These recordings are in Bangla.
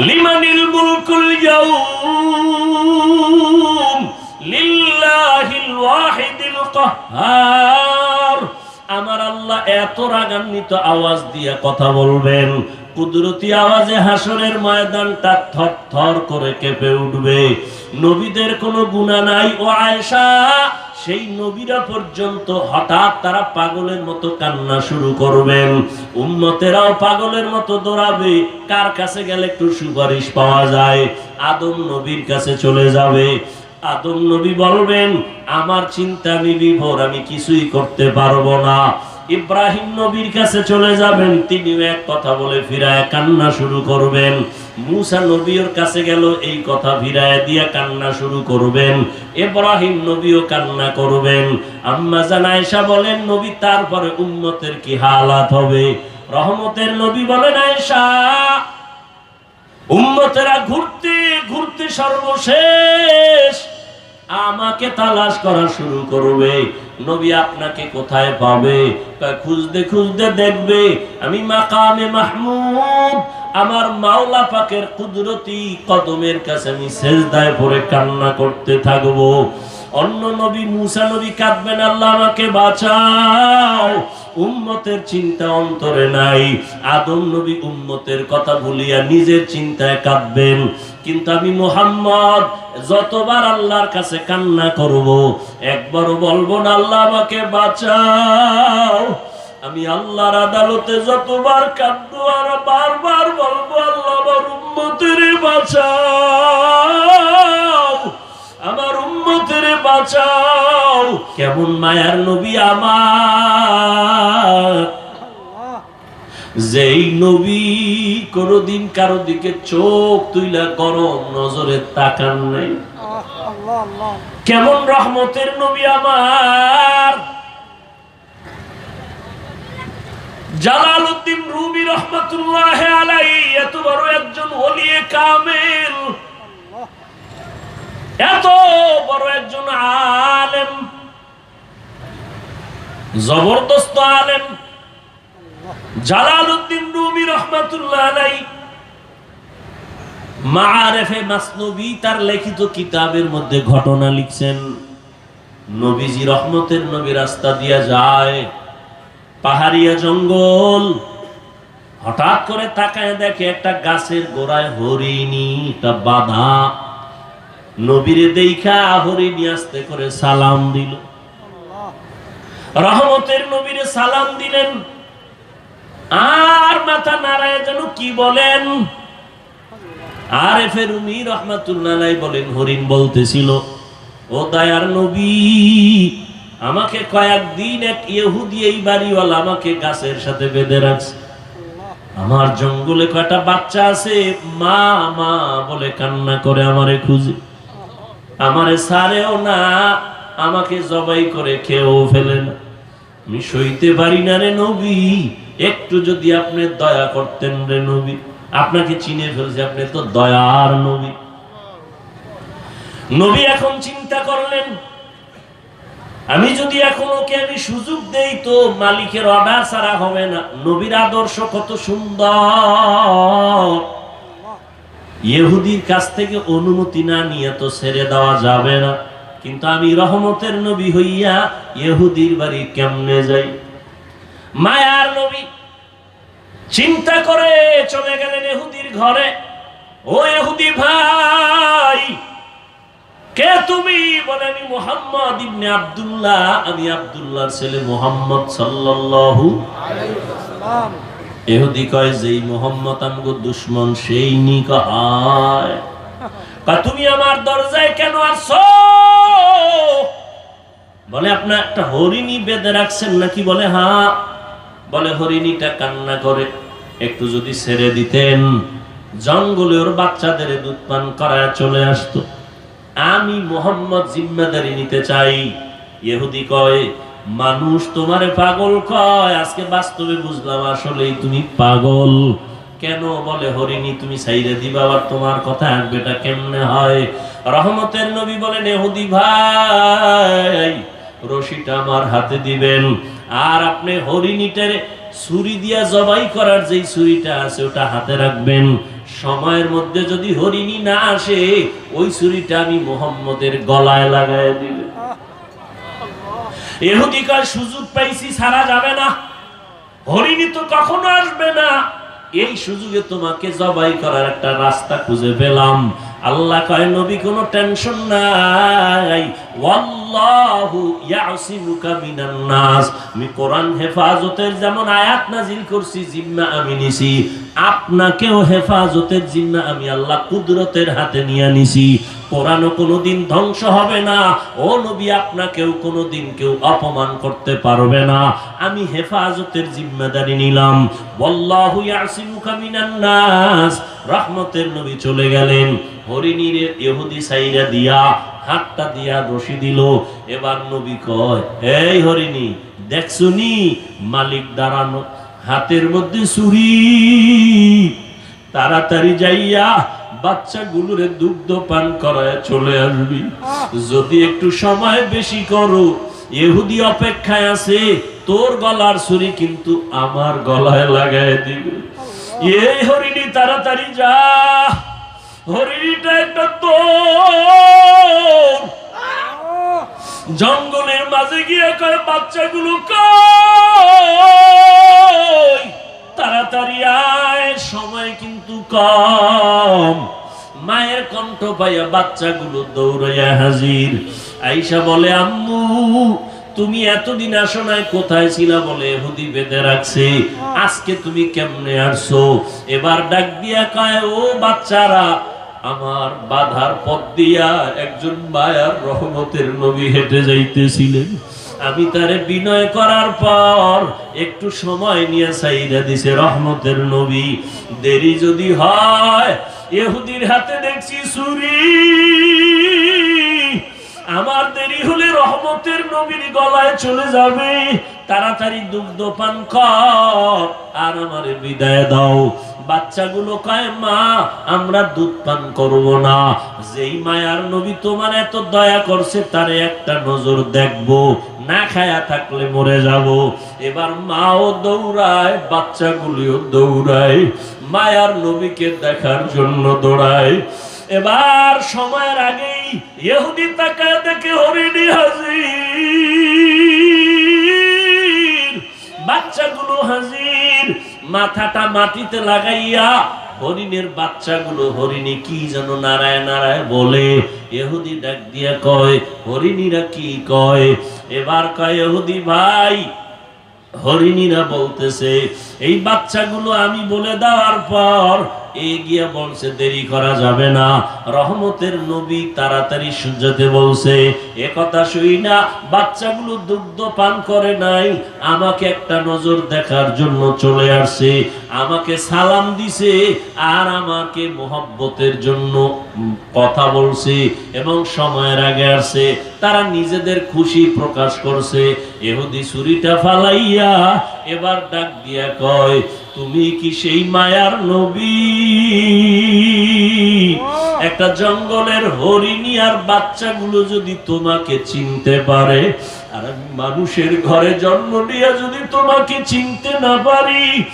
লিমানিল মুলকুল ইয়াউম লিল্লাহিল ওয়াহিদিল কাহ্হার এত রাগান্বিত আওয়াজ দিয়ে কথা বলবেন, কুদরতি আওয়াজে হাসরের ময়দানটা থর থর করে কেঁপে উঠবে। নবীদের কোনো গুণা নাই। ও আয়েশা, সেই নবীরা পর্যন্ত হঠাৎ তারা পাগলের মতো কান্না শুরু করবেন। উম্মতেরাও পাগলের মতো দৌড়াবে। কার কাছে গেলে একটু সুপারিশ পাওয়া যায়? আদম নবীর কাছে চলে যাবে। আদম নবী বলবেন, আমার চিন্তা আমি বিভোর আমি কিছুই করতে পারব না। ইব্রাহিম নবীর কাছে চলে যাবেন, তিনিও এক কথা বলে ফিরায় কান্না শুরু করবেন। মুসা নবীর কাছে গেল, এই কথা ফিরায় দিয়ে কান্না শুরু করবেন। ইব্রাহিম নবীও কান্না করবেন। আম্মা জানায়সা বলেন, নবী, তারপরে উম্মতের কি হালাত হবে? রহমতের নবী বলেন, আয়েশা, উম্মতেরা ঘুরতে ঘুরতে সর্বশেষ আমাকে তালাশ করা শুরু করবে। নবী আপনাকে কোথায় পাবে? খুঁজতে খুঁজতে দেখবে। আমি মাকামে মাহমুদ, আমার মাওলা পাকের কুদরতি কদমের কাছে আমি সেজদায় পড়ে কান্না করতে থাকব। অন্য নবী, মুসা নবী কাঁদবেন, আল্লাহ আমাকে বাঁচাও। উম্মতের চিন্তা অন্তরে নাই। আদম নবী উম্মতের কথা ভুলিয়া নিজের চিন্তায় কাঁদবেন। কিন্তু আমি মোহাম্মদ যতবার আল্লাহর কাছে কান্না করব, একবারও বলব না, আল্লাহ আমাকে বাঁচাও। আমি আল্লাহর আদালতে যতবার কাঁদবো আর বারবার বলব, আল্লাহ আমার উম্মতের বাঁচাও। আমার উম্মতের বাঁচাও। কেমন মায়ার নবী আমার। যেই নবী কোনদিন কারও দিকে চোখ তুইলা গরম নজরে তাকান নাই। কেমন রহমতের নবী আমার। রুমি আলাই এত বড় একজন ওলিয়ে কামেল। এত বড় একজন আলেম। জবরদস্ত আলেম। জালালউদ্দিন রুমি রহমাতুল্লাহ আলাই মাআরিফে মাসনবী তার লিখিত কিতাবের মধ্যে ঘটনা লিখছেন, নবীজি রহমতের নবী রাস্তা দিয়া যায়, পাহাড়িয়া জঙ্গল, হঠাৎ করে তাকায় দেখে একটা গাছের গোড়ায় হরিণী, একটা বাধা। নবীরে দেখা হরিণী আসতে করে সালাম দিল। রহমতের নবীরে সালাম দিলেন। আর মাথা নারায় যেন কি বলেন? আর ফেরুমি রহমাতুল্লাহ বলেন, হরিণ বলতেছিল, ও দয়ার নবী, আমাকে কয়েকদিন এক ইহুদি এই বাড়িওয়ালা আমাকে গাছের সাথে বেঁধে রাখছে। আমার জঙ্গলে কয়টা বাচ্চা আছে? মা মা বলে কান্না করে আমারে খুঁজে। আমারে সারেও না, আমাকে জবাই করে খেয়েও ফেলে না। আমি সইতে পারি না রে নবী একটু যদি আপনি দয়া করতেন রে নবী, আপনাকে চিনে ফেলছে আপনি তো দয়ার নবী। নবী এখন চিন্তা করলেন, আমি যদি এখন ওকে আমি সুযোগ দেই তো মালিকের অর্ডার ছাড়া হবে না। নবীর আদর্শ কত সুন্দর। ইহুদির কাছ থেকে অনুমতি না নিয়ে তো ছেড়ে দেওয়া যাবে না। কিন্তু আমি রহমতের নবী হইয়া ইহুদির বাড়ি কেমনে যাই? মায়ার নবী। চিন্তা করে চলে গেলেন এহুদির ঘরে। ও এহুদি ভাই, কে তুমি? বলে, আমি মোহাম্মদ ইবনে আব্দুল্লাহ, আমি আব্দুল্লাহর ছেলে মোহাম্মদ সাল্লাল্লাহু এহুদি কয়, যেই মোহাম্মদ আমগো দুশ্মন, সেই নি কয়, তুমি আমার দরজায় কেন আসছো? বলে, আপনার একটা হরিণী বেঁধে রাখছেন নাকি? বলে হ্যাঁ। বলে, হরিণীটা কান্না করে। একটু যদি ছেড়ে দিতেন, জঙ্গলে ওর বাচ্চাদের দুধ পান করায় চলে আসতো। আমি মোহাম্মদ জিম্মাদারি নিতে চাই। ইহুদি কয়, মানুষ তোমারে পাগল কয়। আজকে বাস্তবে বুঝলাম আসলেই তুমি পাগল। কেন বলে, হরিণী, তুমি সাইরে দিবা আবার তোমার কথা আসবেটা কেমনে হয়? রহমতের নবী বলেন এহুদি ভাই রশিটা আমার হাতে দিবেন। আর আপনি হরিণীটারে ছুরি দিয়া জবাই করার যেই ছুরিটা আছে, ওটা হাতে রাখবেন। সময়ের মধ্যে যদি হরিণী না আসে, ওই ছুরিটা আমি মোহাম্মদের গলায় লাগাই দিবে। এহুদি কয়, সুযোগ পাইছি, ছাড়া যাবে না। হরিণী তো কখনো আসবে না। এই সুযোগে তোমাকে জবাই করার একটা রাস্তা খুঁজে পেলাম। আল্লাহ কয়, নবী, কোনো টেনশন নাই। ওয়াল্লাহু ইয়াসিমুকা মিনান নাস। আমি কোরআন হেফাজতের যেমন আয়াত করছি, জিম্মা আমি নিছি। আপনাকেও হেফাজতের জিম্মা আমি আল্লাহ কুদরতের হাতে নিয়ে নিছি। কোনোদিন ধ্বংস হবে না। ও নবী, আপনাকেও কোনোদিন কেউ অপমান করতে পারবে না। আমি হেফাজতের জিম্মাদারি নিলাম। বল্লাহু ইয়াসিমুকা মিনান নাস। রহমতের নবী চলে গেলেন। হরিণীর ইহুদি সাইরা দিয়া হাতটা দিয়া রশি দিল। এবার নবী কয়, এই হরিণী দেখছুনি মালিক দাঁড়ানো, হাতের মধ্যে ছুরি। তাড়াতাড়ি যাইয়া বাচ্চাগুলোরে দুগ্ধ পান করায় চলে আসবি। যদি একটু সময় বেশি করো এহুদি অপেক্ষায় আছে, তোর গলার ছুরি কিন্তু আমার গলায় লাগায় দিবে। এই হরিণী, তাড়াতাড়ি যা। জঙ্গলের মাঝে গিয়ে কয়, বাচ্চাগুলো তাড়াতাড়ি আয়, সময় কিন্তু কম। মায়ের কণ্ঠ পাইয়া বাচ্চাগুলো দৌড়াইয়া হাজির। আইসা বলে, আম্মু, তুমি এতদিন আসো নাই কোথায় ছিলা বলে হুদি বেঁধে রাখছে। আজকে তুমি কেমনে আসছো? এবার ডাক দিয়া কয়, ও বাচ্চারা আমার বাধার পথ দিয়া একজন মায়ার রহমতের নবী হেঁটে যাইতেছিলেন। আমি তারে বিনয় করার পর একটু সময় নিয়ে সাইরা দিছে, রহমতের নবী, দেরি যদি হয় এহুদির হাতে দেখছি সুরি আমার দেরি হলে রহমতের নবীর গলায় চলে যাবে। তাড়াতাড়ি দুগ্ধ পান কর, আর আমারে বিদায় দাও। বাচ্চাগুলো কয়, মা, আমরা দুধ পান করব না। যেই মায়ার নবী তোমার এত দয়া করছে, তারে একটা নজর দেখব, না খায়া থাকলে মরে যাব। এবার মাও দৌড়ায়, বাচ্চাগুলিও দৌড়ায়, মায়ার নবীকে দেখার জন্য দৌড়ায়। এবার সময়ের আগেই ইহুদি তাকায় দেখে হরিণী হাজির। বাচ্চাগুলো হাজির। মাথাটা মাটিতে লাগাইয়া হরিণের বাচ্চাগুলো হরিণী কি যেন নারায় নারায় বলে। এহুদি ডাক দিয়া কয়, হরিণীরা কি কয়? এবার কয় এহুদি ভাই, হরিণীরা বলতেছে, এই বাচ্চাগুলো আমি বলে দেওয়ার পর এগিয়ে বলছে, দেরি করা যাবে না। রহমতের নবী তাড়াতাড়ি সূর্যতে বলছে, এ শুই না, বাচ্চাগুলো দুগ্ধ পান করে নাই, আমাকে একটা নজর দেখার জন্য চলে আসছে, আমাকে সালাম দিছে আর আমাকে মোহব্বতের জন্য কথা বলছে এবং সময়ের আগে আসছে। তারা নিজেদের খুশি প্রকাশ করছে। এহুদি ছুরিটা ফালাইয়া এবার ডাক দিয়া কয় তুমি কি সেই মায়ার নবী? একটা জঙ্গলের হরিণী আর বাচ্চাগুলো যদি তোমাকে চিনতে পারে আর মানুষের ঘরে জন্ম নিয়ে যদি তোমাকে চিনতে না পারি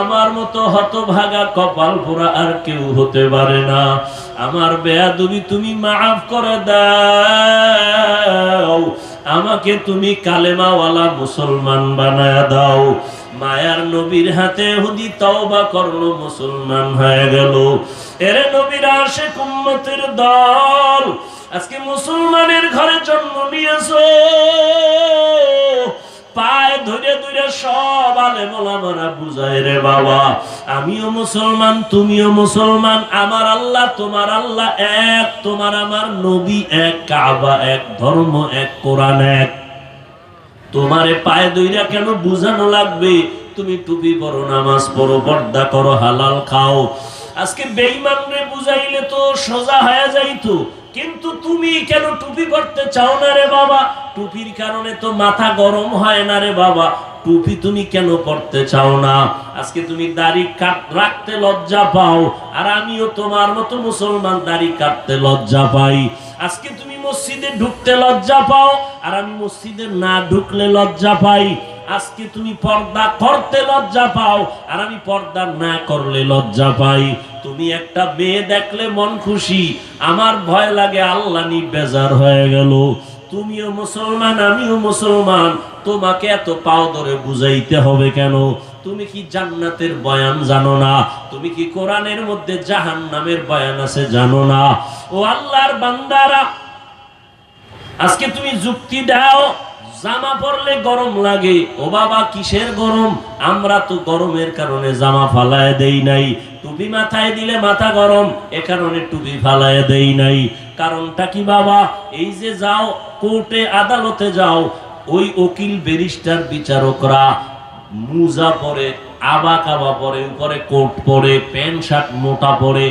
আমার মতো হতভাগা কপাল পোড়া আর কেউ হতে পারে না। আমার বেয়াদবি তুমি মাফ করে দাও। আমাকে তুমি কালেমাওয়ালা মুসলমান বানায় দাও। মায়ার নবীর হাতে হুদি তওবা করল, মুসলমান হয়ে গেল। এরে নবীর আসে কুম্মতের দল আজকে মুসলমানের ঘরে জন্ম নিয়েছো। পায়ে ধরে ধরে সব আলে মোলামারা বুঝায় রে বাবা, আমিও মুসলমান, তুমিও মুসলমান, আমার আল্লাহ, তোমার আল্লাহ এক, তোমার আমার নবী এক, কাবা এক, ধর্ম এক, কোরআন এক। তোমারে পায়ে দইরা কেন বুঝানো লাগবে? তুমি টুপি পরো, নামাজ পড়ো, পর্দা করো, হালাল খাও। আজকে বেঈমানরে বুঝাইলে তো সোজা হয়ে যাইতো। কিন্তু তুমি কেন টুপি করতে চাও না রে বাবা? টুপির কারণে তো মাথা গরম হয় না রে বাবা। টুপি তুমি কেন পড়তে চাও না? আজকে তুমি দাড়ি কাট রাখতে লজ্জা পাও। আর আমিও তোমার মতো মুসলমান দাড়ি কাটতে লজ্জা পাই। আজকে তুমি মসজিদে ঢুকতে লজ্জা পাও? আর আমি মসজিদে না ঢুকলে লজ্জা পাই। আজকে তুমি পর্দা করতে লজ্জা পাও, আর আমি পর্দা না করলে লজ্জা পাই। তুমি একটা মেয়ে দেখলে মন খুশি, আমার ভয় লাগে আল্লাহ নি বেজার হয়ে গেল। তুমিও মুসলমান, আমিও মুসলমান, তোমাকে এত পাও ধরে বুঝাইতে হবে কেন? তুমি কি জান্নাতের বয়ান জানো না? তুমি কি কোরআনের মধ্যে জাহান নামের বয়ান আছে জানো না? ও আল্লাহর বান্দারা আজকে তুমি যুক্তি দাও, জামা পরলে গরম লাগে। ও বাবা, কিসের গরম? আমরা তো গরমের কারণে জামা ফালায় দেই নাই। টুপি মাথায় দিলে মাথা গরম, এ কারণে টুপি ফালায় দেই নাই। কারণটা কি বাবা? এই যে যাও, কোর্টে আদালতে যাও, ওই উকিল ব্যারিস্টার বিচারকরা মুজা পরে, আবা কাবা পরে, উপরে কোট পরে, প্যান্ট শার্ট মোটা পরে,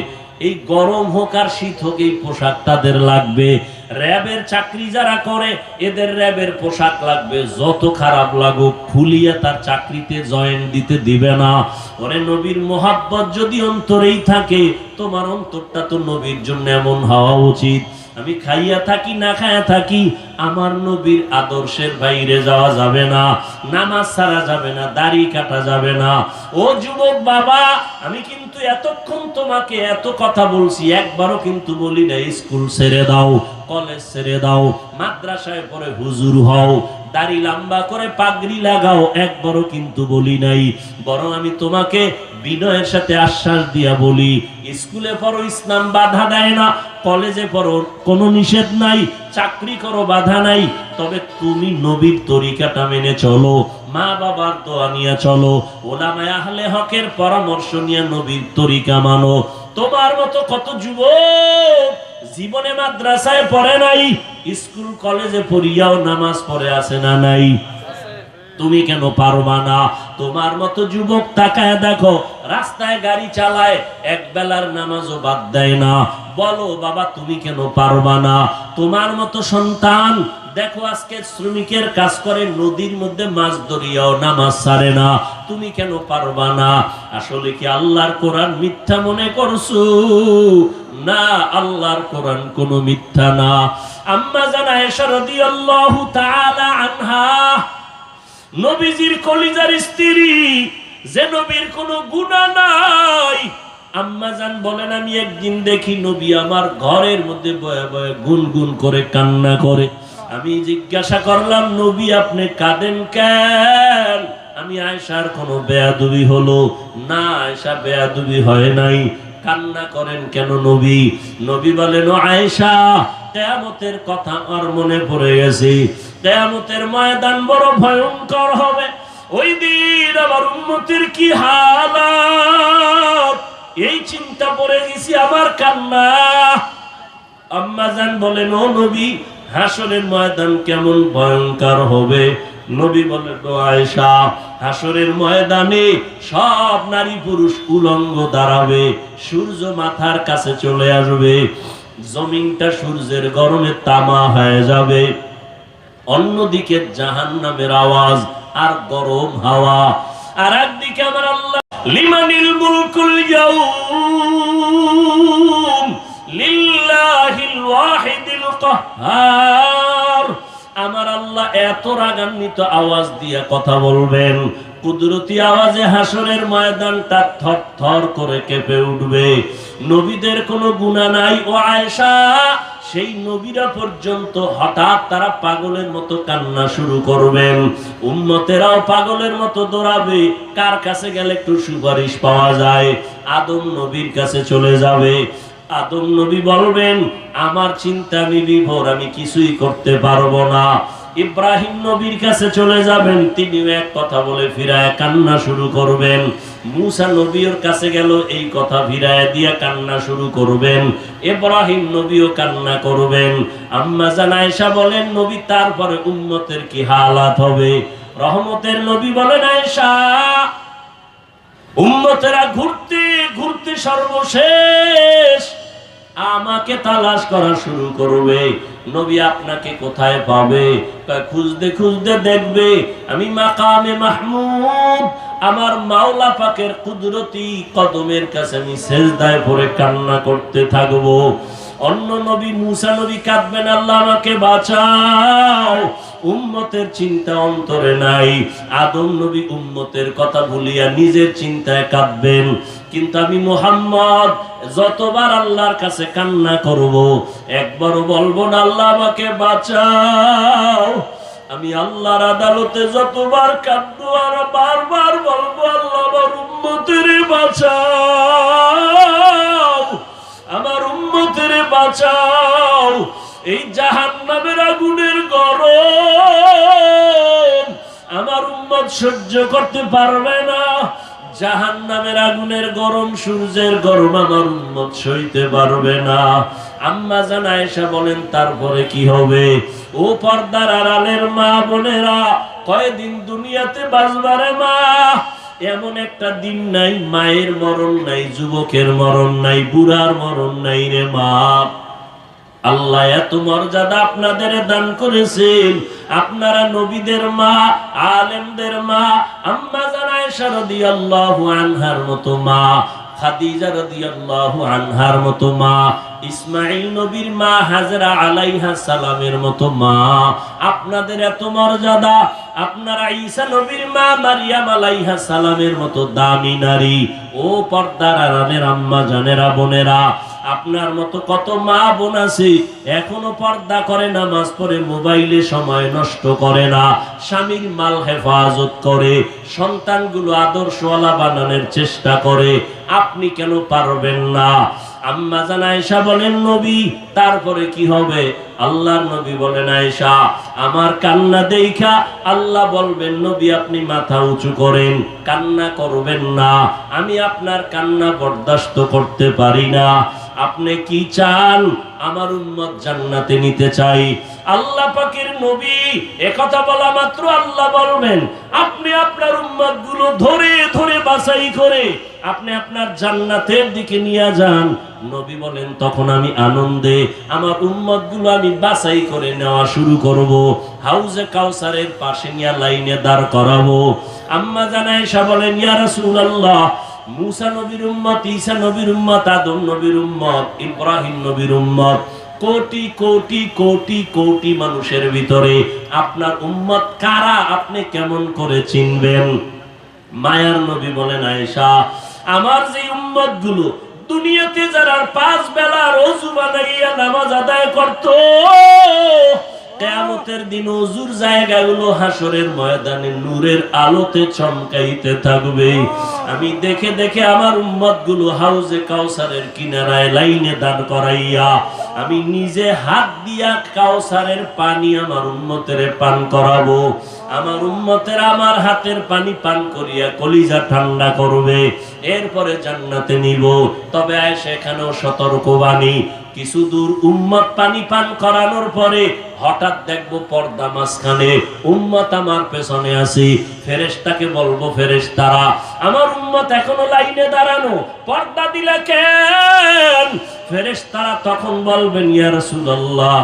এই গরম হোক আর শীত হোক, এই পোশাক তাদের লাগবে। র্যাবের চাকরি যারা করে, এদের র্যাবের পোশাক লাগবে, যত খারাপ লাগুক খুলিয়ে তার চাকরিতে জয়েন দিতে দিবে না। ওরে নবীর মোহাব্বত যদি অন্তরেই থাকে, তোমার অন্তরটা তো নবীর জন্য এমন হওয়া উচিত। আমি খাইয়া থাকি, না খাইয়া থাকি, আমার নবীর আদর্শের বাইরে যাওয়া যাবে না, নামাজ ছাড়া যাবে না, দাড়ি কাটা যাবে না। ও যুবক বাবা, আমি কিন্তু এতক্ষণ তোমাকে এত কথা বলছি, একবারও কিন্তু বলি না স্কুল ছেড়ে দাও, কলেজ ছেড়ে দাও, মাদ্রাসায় পরে হুজুর হও, দাড়ি লম্বা করে পাগড়ি লাগাও, একবারও কিন্তু বলি নাই। বরং আমি তোমাকে বিনয়ের সাথে আশ্বাস দিয়া বলি, স্কুলে পড়ো, ইসলাম বাধা দেয় না, কলেজে পড়ো, কোনো নিষেধ নাই, চাকরি করো, বাধা নাই, তবে তুমি নবীর তরিকাটা মেনে চলো, মা বাবার দোয়া নিয়ে চলো, ওলামায় আহলে হকের পরামর্শ নিয়ে নবীর তরিকা মানো। তোমার মতো কত যুবক জীবনে মাদ্রাসায় পড়ে নাই, স্কুল, কলেজে পড়িয়াও নামাজ পড়ে আছে না নাই। তুমি কেন পারবা না? তোমার মতো যুবক তাকায় দেখো, রাস্তায় গাড়ি চালায়, এক বেলার নামাজও বাদ দেয় না। বলো, বাবা, তুমি কেন পারবা না? তোমার মতো সন্তান, দেখো, আজকে শ্রমিকের কাজ করে, নদীর মধ্যে মাছ ধরিয়াও নামাজ ছাড়ে না। তুমি কেন পারবা না? আসলে কি আল্লাহর কোরআন মিথ্যা মনে করছ? না, আল্লাহর কোরআন কোনো মিথ্যা না। আম্মা জানা এসা রাদিয়াল্লাহু তাআলা আনহা নবীজির কলিজার স্ত্রী, যে নবীর কোনো গুণা নাই। আম্মা জান বলেন, আমি একদিন দেখি নবী আমার ঘরের মধ্যে বয়ে বয়ে গুনগুন করে কান্না করে। আমি জিজ্ঞাসা করলাম, নবী, আপনি কাঁদেন কেন? আমি আয়সার কোনো বেয়াদুবি হলো না আয়সা বেয়াদুবি হয় নাই। কান্না করেন কেন নবী? নবী বলেন, "ও আয়েশা কেয়ামতের কথা আমার মনে পড়ে গেছে। কেয়ামতের ময়দান বড় ভয়ঙ্কর হবে। ওই দিন আমার উন্নতির কি হালাত? এই চিন্তা পড়ে গেছি, আমার কান্না। আম্মা জান বলেন, ও নবী, হাসরের ময়দান কেমন ভয়ঙ্কর হবে? নবী বলেন, ও আয়েশা, হাসরের ময়দানে সব নারী পুরুষ উলঙ্গ দাঁড়াবে। সূর্য মাথার কাছে চলে আসবে। জমিনটা সূর্যের গরমে তামা হয়ে যাবে। অন্যদিকে জাহান নামের আওয়াজ আর গরম হাওয়া। আর একদিকে আমার আল্লাহ, লিমানিল মুলকুল আমার আল্লাহ এত রাগান্বিত আওয়াজ দিয়ে কথা বলবেন। কুদরতি আওয়াজে হাসরের ময়দানটা থর থর করে কেঁপে উঠবে। নবীদের কোনো গুণা নাই। ও আয়েশা, সেই নবীরা পর্যন্ত হঠাৎ তারা পাগলের মতো কান্না শুরু করবেন। উম্মতেরাও পাগলের মতো দৌড়াবে। কার কাছে গেলে একটু সুপারিশ পাওয়া যায়? আদম নবীর কাছে চলে যাবে। আদম নবী বলবেন, আমার চিন্তা আমি বিভোর আমি কিছুই করতে পারব না। ইব্রাহিম নবীর কাছে চলে যাবেন, তিনিও এক কথা বলে ফিরায় কান্না শুরু করবেন। মুসা নবীর কাছে গেল, এই কথা ফিরায় দিয়ে কান্না শুরু করবেন। ইব্রাহিম নবীও কান্না করবেন। আম্মা জানাইসা বলেন, নবী, তারপরে উম্মতের কি হালাত হবে? রহমতের নবী বলেন, আয়েশা, উম্মতেরা ঘুরতে ঘুরতে সর্বশেষ আমাকে তালাশ করা শুরু করবে। নবী আপনাকে কোথায় পাবে? খুঁজতে খুঁজতে দেখবে। আমি মাকামে মাহমুদ, আমার মাওলা পাকের কুদরতি কদমের কাছে আমি সেজদায় পড়ে কান্না করতে থাকব। অন্য নবী, মুসা নবী কাঁদবেন, আল্লাহ আমাকে বাঁচাও। উম্মতের চিন্তা অন্তরে নাই। আদম নবী উম্মতের কথা ভুলিয়া নিজের চিন্তায় কাঁদবেন। কিন্তু আমি মোহাম্মদ যতবার আল্লাহর কাছে কান্না করব, একবারও বলব না, আল্লাহ আমাকে বাঁচাও। আমি আল্লাহর আদালতে যতবার কাঁদবো আর বারবার বলব, আল্লাহ আমার উম্মতের বাঁচাও। আমার উম্মতের বাঁচাও। এই জাহান্নামের আগুনের গরম। আমার উম্মত সহ্য করতে পারবে না। জাহান নামের আগুনের গরম, সূর্যের গরম আমার উন্মত সইতে পারবে না। আম্মা জান আয়েশা বলেন, তারপরে কি হবে? ও পর্দার আড়ালের মা বোনেরা কয়দিন দুনিয়াতে বাঁচবারে মা? এমন একটা দিন নাই, মায়ের মরণ নাই, যুবকের মরণ নাই, বুড়ার মরণ নাই রে মা। আল্লাহ এত মর্যাদা আপনাদের দান করেছেন। আপনারা নবীদের মা, আলেমদের মা, আম্মা জানায় সারদি আল্লাহ আনহার মতো মা, খাদিজা রাদিয়াল্লাহু আনহার মতো মা ইসমাইল নবীর মা, হাজরা আলাইহা সালামের মতো মা। আপনাদের এত মর্যাদা, আপনারা ঈসা নবীর মা, মারিয়াম আলাইহা সালামের মতো দামি নারী। ও পর্দার আড়ালের আম্মা জানেরা বোনেরা আপনার মতো কত মা বোন আছে, এখনও পর্দা করে নামাজ পড়ে, মোবাইলে সময় নষ্ট করে না। স্বামীর মাল হেফাজত করে, সন্তানগুলো আদর্শওয়ালা বানানোর চেষ্টা করে। আপনি কেন পারবেন না? আম্মা জান আয়েশা বলেন, নবী, তারপরে কি হবে? আল্লাহর নবী বলেন, আয়েশা, আমার কান্না দেখা আল্লাহ বলবেন, নবী, আপনি মাথা উঁচু করেন, কান্না করবেন না। আমি আপনার কান্না বরদাস্ত করতে পারি না। আপনি কি চান? আমার উম্মত জান্নাতে নিতে চাই। আল্লাহ পাকের নবী একথা বলা মাত্র আল্লাহ বলবেন, আপনি আপনার উম্মতগুলো ধরে ধরে বাছাই করে আপনি আপনার জান্নাতের দিকে নিয়ে যান। নবী বলেন, তখন আমি আনন্দে আমার উম্মতগুলো আমি বাছাই করে নেওয়া শুরু করব। হাউজে কাউসারের পাশে নিয়ে লাইনে দাঁড় করাবো। আম্মা জানায় বলেন, ইয়া রাসূলুল্লাহ মুসা নবীর উম্মত, ঈসা নবীর উম্মত, আদম নবীর উম্মত, ইব্রাহিম নবীর উম্মত, কোটি কোটি কোটি কোটি মানুষের ভিতরে আপনার উম্মত কারা আপনি কেমন করে চিনবেন? মায়ার নবী বলেন, আয়েশা, আমার যে উম্মতগুলো দুনিয়াতে যারা পাঁচ বেলা রোজু বানাইয়া নামাজ আদায় করতো কেয়ামতের দিন অজুর জায়গাগুলো হাসরের ময়দানে নূরের আলোতে চমকাইতে থাকবে। আমি দেখে দেখে আমার উম্মতগুলো হাউজে কাউসারের কিনারায় লাইনে দাঁড় করাইয়া, আমি নিজে হাত দিয়া কাউসারের পানি আমার উম্মতের পান করাবো। আমার উম্মতের আমার হাতের পানি পান করিয়া কলিজা ঠান্ডা করবে, এরপরে জান্নাতে নিব। তবে সেখানেও সতর্কবাণী কিছু দূর উম্মত পানি পান করানোর পরে হঠাৎ দেখব পর্দা মাঝখানে উম্মত আমার পেছনে আছি। ফেরেস্তাকে বলব ফেরেস্তারা আমার উম্মত এখনও লাইনে দাঁড়ানো। পর্দা দিলে কেন? ফেরেস্তারা তখন বলবেন, ইয়া রাসূলুল্লাহ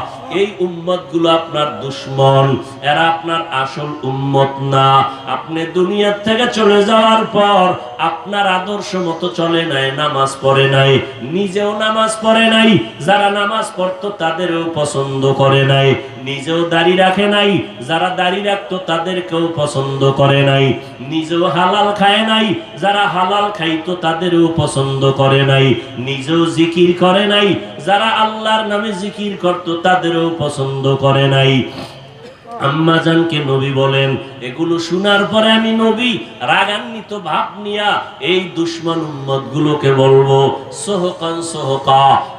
এই উম্মতগুলো আপনার দুশ্মন। এরা আপনার আসল উম্মত না। আপনি দুনিয়ার থেকে চলে যাওয়ার পর আপনার আদর্শ মতো চলে নাই, নামাজ পড়ে নাই, নিজেও নামাজ পড়ে নাই, যারা নামাজ পড়তো তাদেরও পছন্দ করে নাই। নিজেও দাড়ি রাখে নাই, যারা দাড়ি রাখতো তাদেরকেও পছন্দ করে নাই। নিজেও হালাল খায় নাই, যারা হালাল খাইতো তাদেরও পছন্দ করে নাই। নিজেও জিকির করে নাই, যারা আল্লাহর নামে জিকির করত তাদেরও পছন্দ করে নাই। আম্মাজানকে নবী বলেন, এগুলো শোনার পরে আমি নবী, রাগান্বিত ভাব নিয়া এই দুশ্মন উম্মত গুলোকে বলব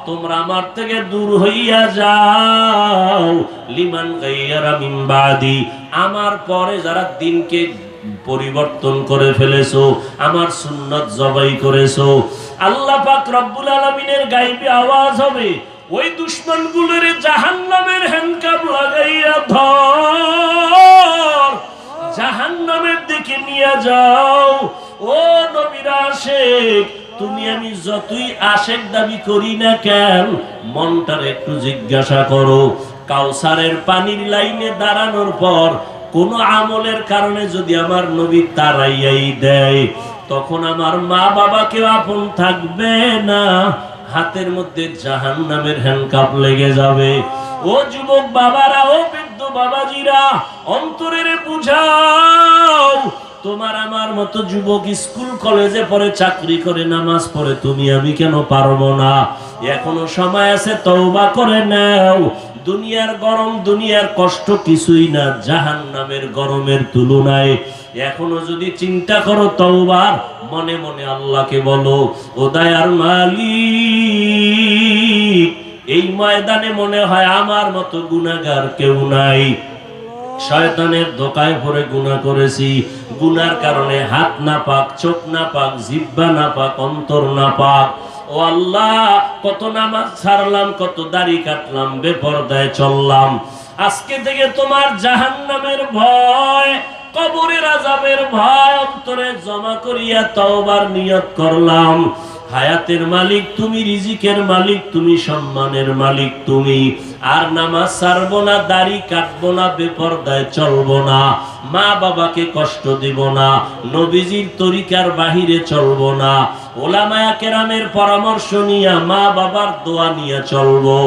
তোমরা আমার থেকে দূর হইয়া যাও, লিমান গাইয়ারা মিন বাদি, আমার পরে যারা দিনকে পরিবর্তন করে ফেলেছো, আমার সুন্নত জবাই করেছ। আল্লাহ পাক রব্বুল আলামিনের গাইবে আওয়াজ হবে ওই দুশ্মনগুলোর জাহান নামের হ্যান্ডকাপ লাগাইয়া ধর। জাহান নামের দিকে নিয়ে যাও। ও নবীরা শেখ তুমি আমি যতই আশেক দাবি করি না কেন, মনটার একটু জিজ্ঞাসা করো। কাউসারের পানির লাইনে দাঁড়ানোর পর কোন আমলের কারণে যদি আমার নবী তারাইয়াই দেয়, তখন আমার মা বাবাকে আপন থাকবে না। হাতের মধ্যে জাহান নামের হ্যান্ডকাপ লেগে যাবে। ও যুবক বাবারা, ও বৃদ্ধ বাবাজিরা, অন্তরের বুঝাও। তোমার আমার মতো যুবক স্কুল, কলেজে পরে চাকরি করে, নামাজ পড়ে, তুমি আমি কেন পারব না? এখনও সময় আছে, তওবা করে নাও। দুনিয়ার গরম, দুনিয়ার কষ্ট কিছুই না জাহান নামের গরমের তুলনায়। এখনও যদি চিন্তা করো তওবার, মনে মনে আল্লাহকে বলো, ও দয়ার মালিক, এই ময়দানে মনে হয় আমার মতো গুনাহগার কেউ নাই। শয়তানের ধোকায় পড়ে গুনাহ করেছি। গুনার কারণে হাত না পাক, চোখ না পাক জিব্বা না পাক, অন্তর না পাক ও আল্লাহ, কত নামাজ ছাড়লাম, কত দাড়ি কাটলাম, বেপরদায় চললাম। আজকে থেকে তোমার জাহান নামের ভয়, কবরের আজাবের ভয়, অন্তরে জমা করিয়া তওবার নিয়ত করলাম। হায়াতের মালিক তুমি, রিজিকের মালিক তুমি, সম্মানের মালিক তুমি। আর নামাজ ছাড়বো না, দাড়ি কাটবো না, বেপরদায় চলবো না মা বাবাকে কষ্ট দিব না, নবীজির তরিকার বাহিরে চলবো না, ওলামায়া কেরামের পরামর্শ নিয়ে মা বাবার দোয়া নিয়ে চলবো।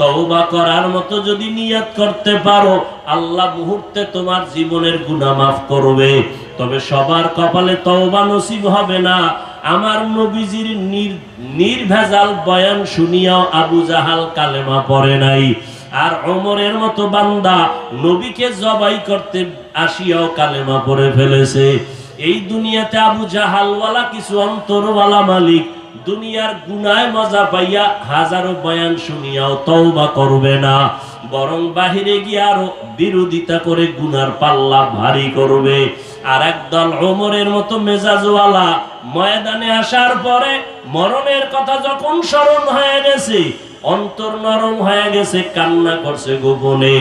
তওবা করার মতো যদি নিয়ত করতে পারো, আল্লাহ মুহূর্তে তোমার জীবনের গুনাহ মাফ করবে। তবে সবার কপালে তওবা নসিব হবে না। আমার নবীজির নির- নির্ভেজাল বয়ান শুনিয়াও আবু জাহাল কালেমা পড়ে নাই। আর অমরের মতো বান্দা নবীকে জবাই করতে আসিয়াও কালেমা পড়ে ফেলেছে। এই দুনিয়াতে আবু জাহালওয়ালা কিছু অন্তরওয়ালা মালিক, দুনিয়ার গুনায় মজা পাইয়া হাজারো বয়ান শুনিয়াও তওবা করবে না। বরং বাহিরে গিয়ে আরও বিরোধিতা করে গুনার পাল্লা ভারী করবে। আর একদল অমরের মতো মেজাজওয়ালা ময়দানে আসার পরে মরণের কথা যখন স্মরণ হয়ে গেছে, অন্তর নরম হয়ে গেছে, কান্না করছে গোপনে।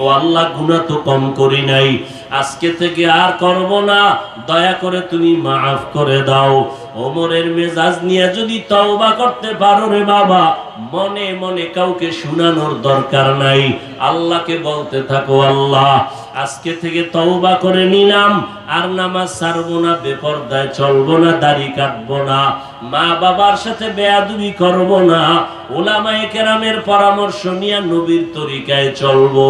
ও আল্লাহ গুনা তো কম করি নাই। আজকে থেকে আর করব না। দয়া করে তুমি মাফ করে দাও। ওমরের মেজাজ নিয়ে যদি তওবা করতে পারো রে বাবা, মনে মনে কাউকে শুনানোর দরকার নাই। আল্লাহকে বলতে থাকো, আল্লাহ, আজকে থেকে তওবা করে নিলাম, আর নামাজ ছাড়বো না, বেপরদায় চলবো না, দাড়ি কাটবো না, মা বাবার সাথে বেয়াদুবি করব না ওলামায়ে কেরামের পরামর্শ নিয়ে নবীর তরিকায় চলবো।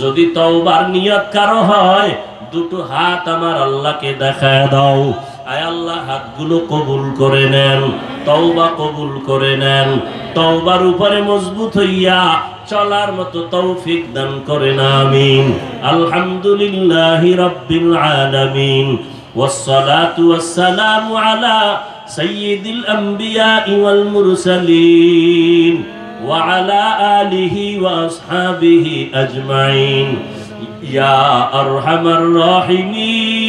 যদি তওবার নিয়ত কারও হয়, দুটো হাত আমার আল্লাহকে দেখায় দাও। আয় আল্লাহ হাতগুলো কবুল করে নেন তওবা কবুল করে নেন তওবার উপরে মজবুত হইয়া চলার মতো তৌফিক দান করেন আমিন আলহামদুলিল্লাহি রাব্বিল আলামিন والصلاة والسلام على سيد الأنبياء والمرسلين وعلى آله وأصحابه أجمعين يا أرحم الراحمين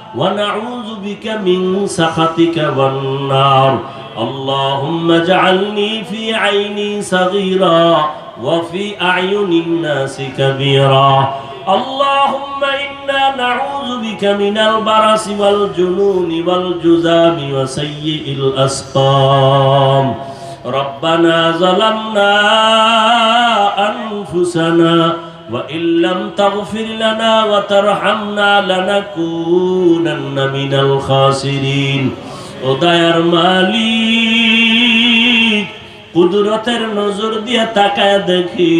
ونعوذ بك من سخطك والنار. اللهم اجعلني في عيني صغيرا وفي أعين الناس كبيرا. اللهم إنا نعوذ بك من البرص والجنون والجذام وسيء الأسقام. ربنا ظلمنا أنفسنا وإن لم تغفر لنا وترحمنا لنكونن من الخاسرين উদয়ার মালিক কুদরতের নজর দিয়ে তাকায় দেখি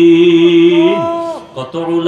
কত উলা